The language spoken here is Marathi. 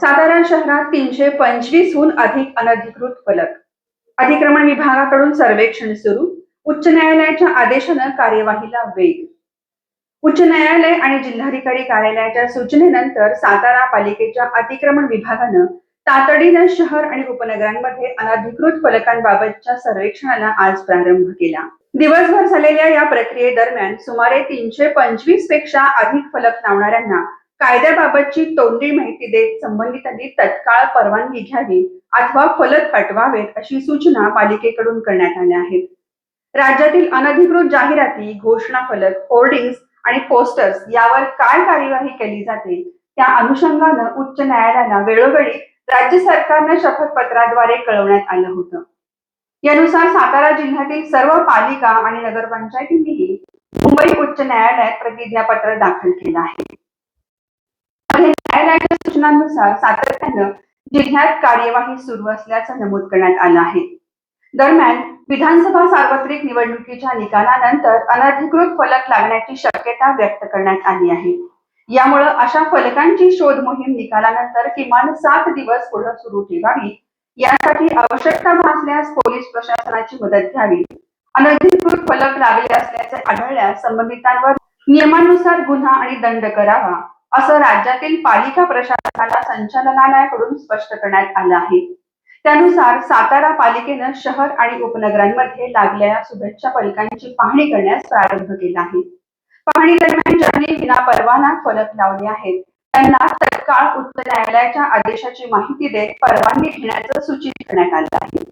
सातारा शहरात तीनशे पंचवीसहून अधिक अनधिकृत फलक. अतिक्रमण विभागाकडून सर्वेक्षण सुरू. उच्च न्यायालयाच्या आदेशानं कार्यवाहीला वेग. उच्च न्यायालय आणि जिल्हाधिकारी कार्यालयाच्या सूचनेनंतर सातारा पालिकेच्या अतिक्रमण विभागानं तातडीनं शहर आणि उपनगरांमध्ये अनधिकृत फलकांबाबतच्या सर्वेक्षणाला आज प्रारंभ केला. दिवसभर झालेल्या या प्रक्रियेदरम्यान सुमारे तीनशे पंचवीसपेक्षा अधिक फलक लावणाऱ्यांना कायद्याबाबतची तोंडी माहिती देत संबंधितांनी तत्काळ परवानगी घ्यावी अथवा फलक हटवावेत अशी सूचना पालिकेकडून करण्यात आल्या आहेत. राज्यातील अनधिकृत जाहिराती घोषणा फलक होर्डिंग्स आणि पोस्टर्स यावर काय कार्यवाही केली जाते त्या अनुषंगानं उच्च न्यायालयाला वेळोवेळी राज्य सरकारनं शपथपत्राद्वारे कळवण्यात आलं होतं. यानुसार सातारा जिल्ह्यातील सर्व पालिका आणि नगरपंचायतींनीही मुंबई उच्च न्यायालयात प्रतिज्ञापत्र दाखल केलं आहे. न्यायालयाच्या सूचनांनुसार सातत्यानं जिल्ह्यात कार्यवाही सुरू असल्याचं नमूद करण्यात आलं आहे. दरम्यान विधानसभा सार्वत्रिक निवडणुकीच्या निकालानंतर अनधिकृत फलक लागण्याची शक्यता व्यक्त करण्यात आली आहे. यामुळं अशा फलकांची शोध मोहीम निकालानंतर किमान सात दिवस पुढे सुरू ठेवावी यासाठी आवश्यकता भासल्यास पोलीस प्रशासनाची मदत घ्यावी. अनधिकृत फलक लागले असल्याचे आढळल्यास संबंधितांवर नियमानुसार गुन्हा आणि दंड करावा. असं राज्यातील पालिका प्रशासनाला संचालनालयाकडून स्पष्ट करण्यात आलं आहे. त्यानुसार सातारा पालिकेनं शहर आणि उपनगरांमध्ये लागलेल्या शुभेच्छा फलकांची पाहणी करण्यास प्रारंभ केला आहे. पाहणी दरम्यान ज्यांनी विनापरवाना फलक लावले आहेत त्यांना तत्काळ उच्च न्यायालयाच्या आदेशाची माहिती देत परवानगी घेण्याचं सूचित करण्यात आलं आहे.